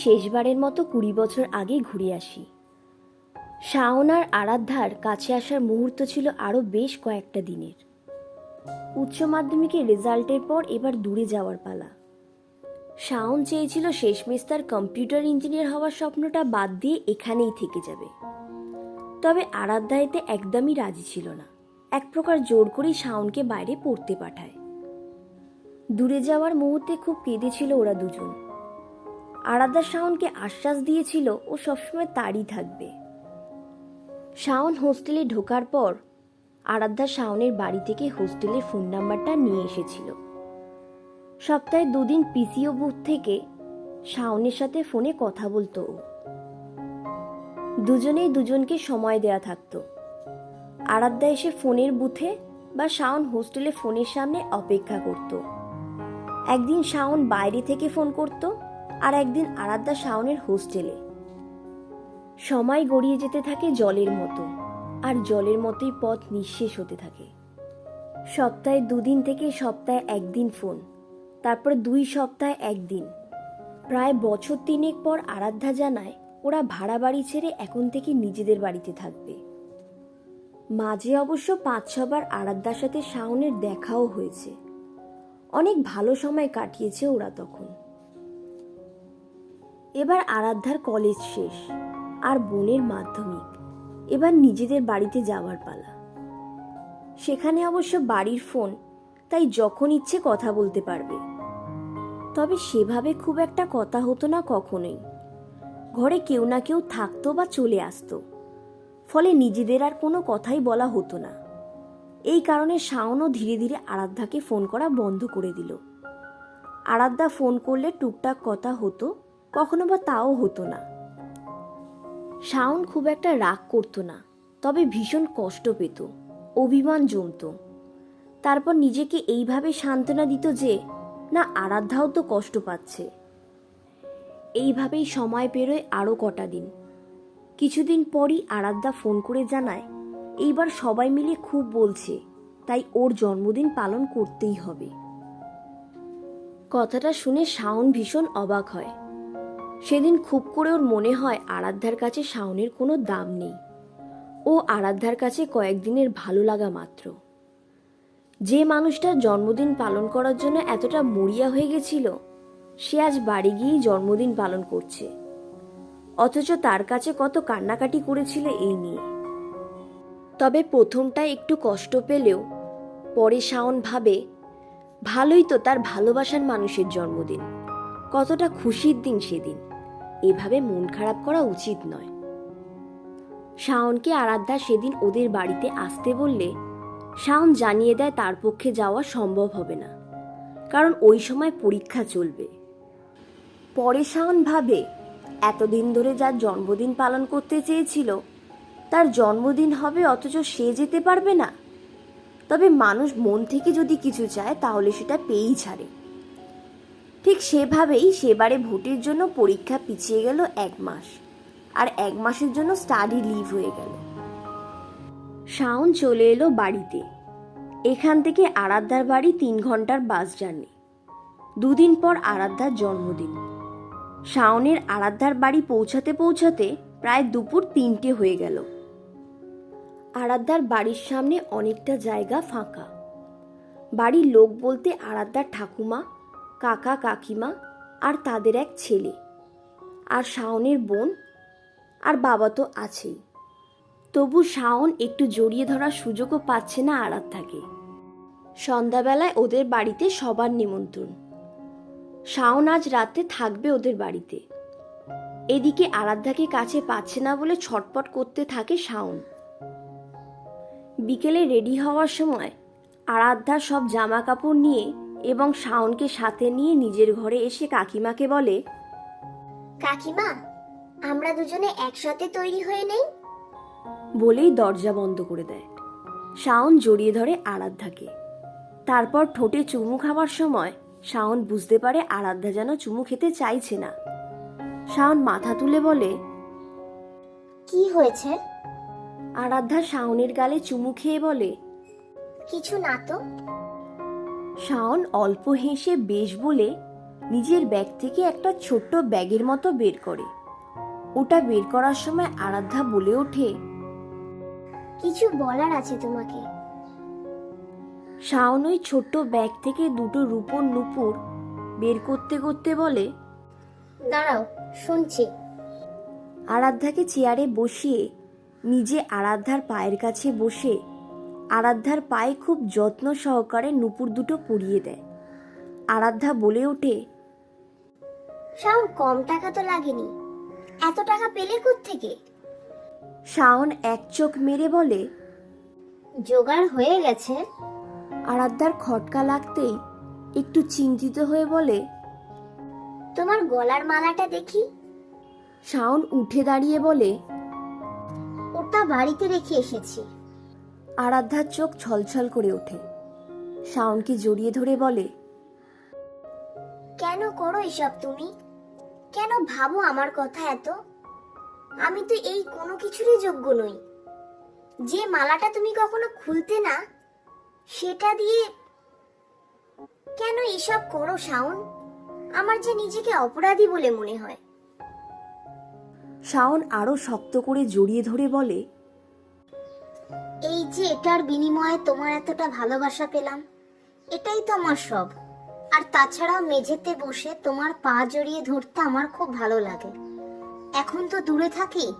শেষবারের মতো কুড়ি বছর আগে ঘুরে আসি। শাওন আর আরাধ্যার কাছে আসার মুহূর্ত ছিল আরও বেশ কয়েকটা দিনের। উচ্চ মাধ্যমিকের রেজাল্টের পর এবার দূরে যাওয়ার পালা। শাওন চেয়েছিল শেষমেশ তার কম্পিউটার ইঞ্জিনিয়ার হওয়ার স্বপ্নটা বাদ দিয়ে এখানেই থেকে যাবে। তবে আরাধ্যা এতে একদমই রাজি ছিল না। এক প্রকার জোর করেই শাওনকে বাইরে পড়তে পাঠায়। দূরে যাওয়ার মুহূর্তে খুব কেঁদেছিল ওরা দুজন। আরাধ্যা শাওনকে আশ্বাস দিয়েছিল ও সবসময় তারই থাকবে। শাওন হোস্টেলে ঢোকার পর আরাধ্যা শাওনের বাড়ি থেকে হোস্টেলের ফোন নাম্বারটা নিয়ে এসেছিল। সপ্তাহে দুদিন পিসিও বুথ থেকে শাওনের সাথে ফোনে কথা বলতো দুজনেই দুজনকে সময় দেয়া থাকতো। আরাধ্যা এসে ফোনের বুথে বা শাওন হোস্টেলে ফোনের সামনে অপেক্ষা করত। একদিন শাওন বাইরে থেকে ফোন করত আর একদিন আরাধ্যা শাওনের হোস্টেলে। সময় গড়িয়ে যেতে থাকে জলের মতো, আর জলের মতোই পথ নিঃশেষ হতে থাকে। সপ্তাহে দুদিন থেকে সপ্তাহে একদিন ফোন, তারপর দুই সপ্তাহে একদিন। প্রায় বছর তিনেক পর আরাধ্যা জানায়, ওরা ভাড়া বাড়ি ছেড়ে এখন থেকে নিজেদের বাড়িতে থাকবে। মাঝে অবশ্য পাঁচ ছবার আরাধ্যার সাথে শাওনের দেখাও হয়েছে। অনেক ভালো সময় কাটিয়েছে ওরা তখন। এবার আরাধ্যার কলেজ শেষ, আর বোনের মাধ্যমিক। এবার নিজেদের বাড়িতে যাওয়ার পালা। সেখানে অবশ্য বাড়ির ফোন, তাই যখন ইচ্ছে কথা বলতে পারবে। তবে সেভাবে খুব একটা কথা হতো না কখনোই। ঘরে কেউ না কেউ থাকতো বা চলে আসতো। ফলে নিজেদের আর কোনো কথাই বলা হতো না। এই কারণে শাওনও ধীরে ধীরে আরাধ্যাকে ফোন করা বন্ধ করে দিল। আরাধ্যা ফোন করলে টুকটাক কথা হতো কখনো বা তাও হতো না। শাওন খুব একটা রাগ করতো না, তবে ভীষণ কষ্ট পেত, অভিমান জমতো। তারপর নিজেকে এইভাবে সান্ত্বনা দিত যে, না, আরাধ্যাও তো কষ্ট পাচ্ছে। এইভাবেই সময় পেরোয় আরও কটা দিন। কিছুদিন পরই আরাধ্যা ফোন করে জানায়, এইবার সবাই মিলে খুব বলছে, তাই ওর জন্মদিন পালন করতেই হবে। কথাটা শুনে শাওন ভীষণ অবাক হয়। সেদিন খুব করে ওর মনে হয় আরাধ্যার কাছে শাওনের কোনো দাম নেই। ও আরাধ্যার কাছে কয়েকদিনের ভালো লাগা মাত্র। যে মানুষটার জন্মদিন পালন করার জন্য এতটা মরিয়া হয়ে গেছিল, সে আজ বাড়ি গিয়েই জন্মদিন পালন করছে। অথচ তার কাছে কত কান্নাকাটি করেছিল এই নিয়ে তবে প্রথমটা একটু কষ্ট পেলেও, পরে শাওন ভাবে, ভালোই তো তার ভালোবাসার মানুষের জন্মদিন। কতটা খুশির দিন সেদিন। এভাবে মন খারাপ করা উচিত নয়। শাওনকে আরাধ্যা সেদিন ওদের বাড়িতে আসতে বললে শাওন জানিয়ে দেয় তার পক্ষে যাওয়া সম্ভব হবে না, কারণ ওই সময় পরীক্ষা চলবে। পরে শাওন ভাবে, এতদিন ধরে যার জন্মদিন পালন করতে চেয়েছিল, তার জন্মদিন হবে অথচ সে যেতে পারবে না। তবে মানুষ মন থেকে যদি কিছু চায় তাহলে সেটা পেয়েই ছাড়ে। ঠিক সেভাবেই সেবারে ভোটের জন্য পরীক্ষা পিছিয়ে গেল এক মাস। আর এক মাসের জন্য স্টাডি লিভ হয়ে গেল। শাওন চলে এলো বাড়িতে। এখান থেকে আরাধ্যার বাড়ি তিন ঘণ্টার বাস জার্নি। দুদিন পর আরাধ্যার জন্মদিন। শাওনের আরাধ্যার বাড়ি পৌঁছাতে পৌঁছাতে প্রায় দুপুর তিনটে হয়ে গেল। আরাধ্যার বাড়ির সামনে অনেকটা জায়গা ফাঁকা। বাড়ির লোক বলতে আরাধ্যার ঠাকুমা কাকা কাকিমা আর তাদের এক ছেলে। আর শাওনের বোন আর বাবা তো আছেই। তবু শাওন একটু জড়িয়ে ধরার সুযোগও পাচ্ছে না আরাধ্যাকে। সন্ধ্যাবেলায় ওদের বাড়িতে সবার নিমন্ত্রণ। শাওন আজ রাতে থাকবে ওদের বাড়িতে। এদিকে আরাধ্যাকে কাছে পাচ্ছে না বলে ছটপট করতে থাকে শাওন। বিকেলে রেডি হওয়ার সময় আরাধ্যা সব জামা কাপড় নিয়ে এবং শাওনকে সাথে নিয়ে নিজের ঘরে এসে কাকিমাকে বলে কাকিমা আমরা দুজনে একসাথে তৈরি হয়ে নেই? বলেই দরজা বন্ধ করে দেয়। শাওন জড়িয়ে ধরে আরাধ্যাকে। তারপর ঠোঁটে চুমু খাওয়ার সময় শাওন বুঝতে পারে আরাধ্যা যেন চুমু খেতে চাইছে না। শাওন মাথা তুলে বলে কি হয়েছে? আরাধ্যা শাওনের গালে চুমু খেয়ে বলে কিছু না তো। শাওন অল্প হেসে বেশ বলে নিজের ব্যাগ থেকে একটা ছোট্ট ব্যাগের মতো বের করে। ওটা বের করার সময় আরাধ্যা বলে ওঠে কিছু বলার আছে তোমাকে। শাওন ওই ছোট্ট ব্যাগ থেকে দুটো রূপোর নুপুর বের করতে করতে বলে দাঁড়াও শুনছি। আরাধ্যাকে চেয়ারে বসিয়ে নিজে আরাধ্যার পায়ের কাছে বসে আরাধ্যার পায়ে খুব যত্ন সহকারে নুপুর দুটো পরিয়ে দেয়। আরাধ্যা বলে ওঠে শাওন কম টাকা তো লাগেনি। এত টাকা পেলে থেকে শাওন এক চোখ মেরে বলে জোগাড় হয়ে গেছে। আরাধ্যার খটকা লাগতেই একটু চিন্তিত হয়ে বলে তোমার গলার মালাটা দেখি? শাওন উঠে দাঁড়িয়ে বলে ওটা বাড়িতে রেখে এসেছি। আরাধ্যার চোখ ছলছল করে ওঠে। শাওনকে জড়িয়ে ধরে বলে কেন করো এসব তুমি? কেন ভাবো আমার কথা এত? আমি তো এই কোনো কিছুরই যোগ্য নই। যে মালাটা তুমি কখনো খুলতে না সেটা দিয়ে কেন এসব করো শাওন? আমার যে নিজেকে অপরাধী বলে মনে হয়। শাওন আরও শক্ত করে জড়িয়ে ধরে বলে এই যে এটার বিনিময়ে তোমার এতটা ভালোবাসা পেলাম এটাই তো আমার সব। আর তাছাড়া মেঝেতে বসে তোমার পা জড়িয়ে ধরতে আমার খুব ভালো লাগে। এখন তো দূরে থাকি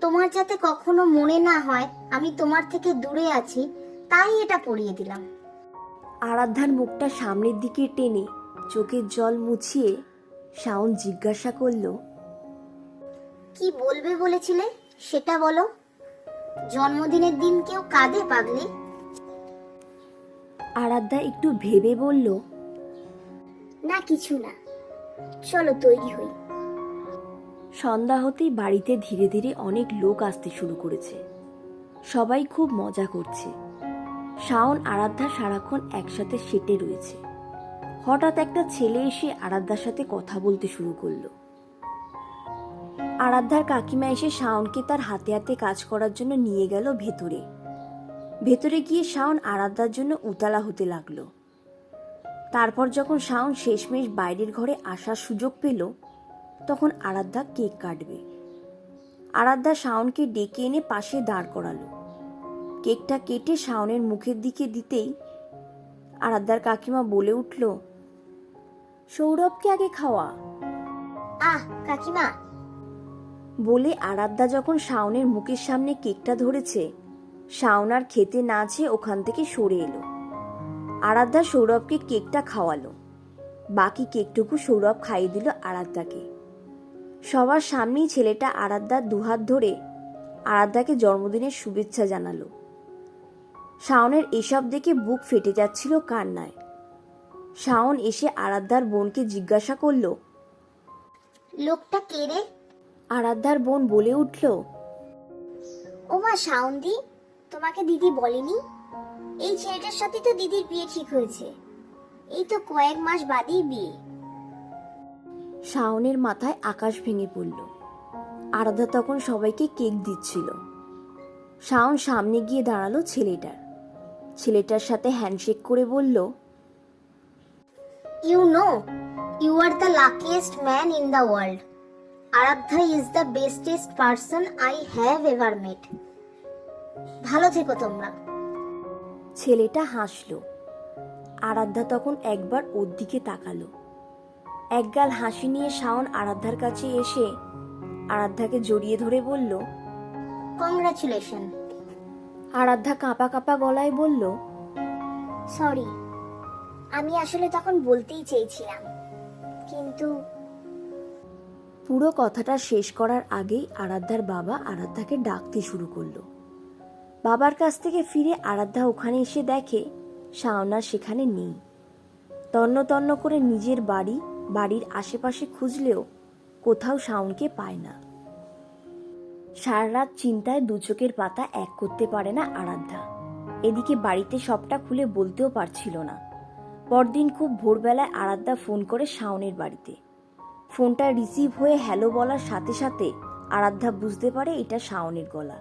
তোমার যাতে কখনো মনে না হয় আমি তোমার থেকে দূরে আছি তাই এটা পরিয়ে দিলাম। আরাধ্যার মুখটা সামনের দিকে টেনে চোখের জল মুছিয়ে শাওন জিজ্ঞাসা করল কি বলবে বলেছিলে সেটা বলো। জন্মদিনের দিন কেউ কাঁদে পাগলি? আরাধ্যা একটু ভেবে বলল না কিছু না। চলো তৈরি হই। সন্ধ্যা হতেই বাড়িতে ধীরে ধীরে অনেক লোক আসতে শুরু করেছে। সবাই খুব মজা করছে। শাওন আরাধ্যা সারাক্ষণ একসাথে সেটে রয়েছে। হঠাৎ একটা ছেলে এসে আরাধ্যার সাথে কথা বলতে শুরু করল। আরাধ্যার কাকিমা এসে শাওনকে তার হাতে হাতে কাজ করার জন্য নিয়ে গেল ভেতরে। ভেতরে গিয়ে শাওন আরাধ্যার জন্য উতলা হতে লাগল। তারপর যখন শাওন শেষমেশ বাইরের ঘরে আসার সুযোগ পেল, তখন আরাধ্যা কেক কাটবে। আরাধ্যা শাওনকে ডেকে এনে পাশে দাঁড় করালো। কেকটা কেটে শাওনের মুখের দিকে দিতেই আরাধ্যার কাকিমা বলে উঠল, সৌরভকে আগে খাওয়া। আহ, কাকিমা বলে আরাধ্যা যখন শাওনের মুখের সামনে কেকটা ধরেছে, শাওন আর খেতে না চেয়ে ওখান থেকে সরে এলো। আরাধ্যা সৌরভকে কেকটা খাওয়ালো। বাকি কেকটুকু সৌরভ খাইয়ে দিল আরাধ্যাকে। সবার সামনেই ছেলেটা আরাধ্যার দুহাত ধরে আরাধ্যাকে জন্মদিনের শুভেচ্ছা জানালো। শাওনের এসব দেখে বুক ফেটে যাচ্ছিল কান্নায়। শাওন এসে আরাধ্যার বোনকে জিজ্ঞাসা করল, লোকটা কে রে? আরাধ্যার বোন বলে উঠল ওমা শাওন্দি তোমাকে দিদি বলেনি? এই ছেলেটার সাথে তো দিদির বিয়ে ঠিক হয়েছে। এই তো কয়েক মাস বাদেই বিয়ে। শাওনের মাথায় আকাশ ভেঙে পড়ল। আরাধ্যা তখন সবাইকে কেক দিচ্ছিল। শাওন সামনে গিয়ে দাঁড়াল ছেলেটার। ছেলেটার সাথে হ্যান্ডশেক করে বলল you know you are the luckiest man in the world Aradhya is the bestest person I have ever met ভালো থেকো তোমরা। ছেলেটা হাসল। আরাধ্যা তখন একবার ওর দিকে তাকালো। একগাল হাসি নিয়ে শাওন আরাধ্যার কাছে এসে আরাধ্যাকে জড়িয়ে ধরে বলল কংগ্রাচুলেশন আরাধ্যা কাঁপা কাঁপা গলায় বলল সরি আমি আসলে তখন বলতেই চেয়েছিলাম। কিন্তু পুরো কথাটা শেষ করার আগেই আরাধ্যার বাবা আরাধ্যাকে ডাকতে শুরু করল। বাবার কাছ থেকে ফিরে আরাধ্যা ওখানে এসে দেখে শাওনা সেখানে নেই। তন্ন তন্ন করে নিজের বাড়ি, বাড়ির আশেপাশে খুঁজলেও কোথাও শাওনকে পায় না। সারা রাত চিন্তায় দু চোখের পাতা এক করতে পারে না আরাধ্যা। এদিকে বাড়িতে সবটা খুলে বলতেও পারছিল না। পরদিন খুব ভোরবেলায় আরাধ্যা ফোন করে শাওনের বাড়িতে। ফোনটা রিসিভ হয়ে হ্যালো বলার সাথে সাথে আরাধ্যা বুঝতে পারে এটা শাওনের গলা।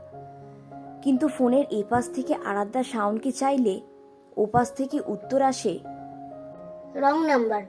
কিন্তু ফোনের এপাশ থেকে আরাধ্যা শাওনকে চাইলে ওপাশ থেকে উত্তর আসে, রং নাম্বার।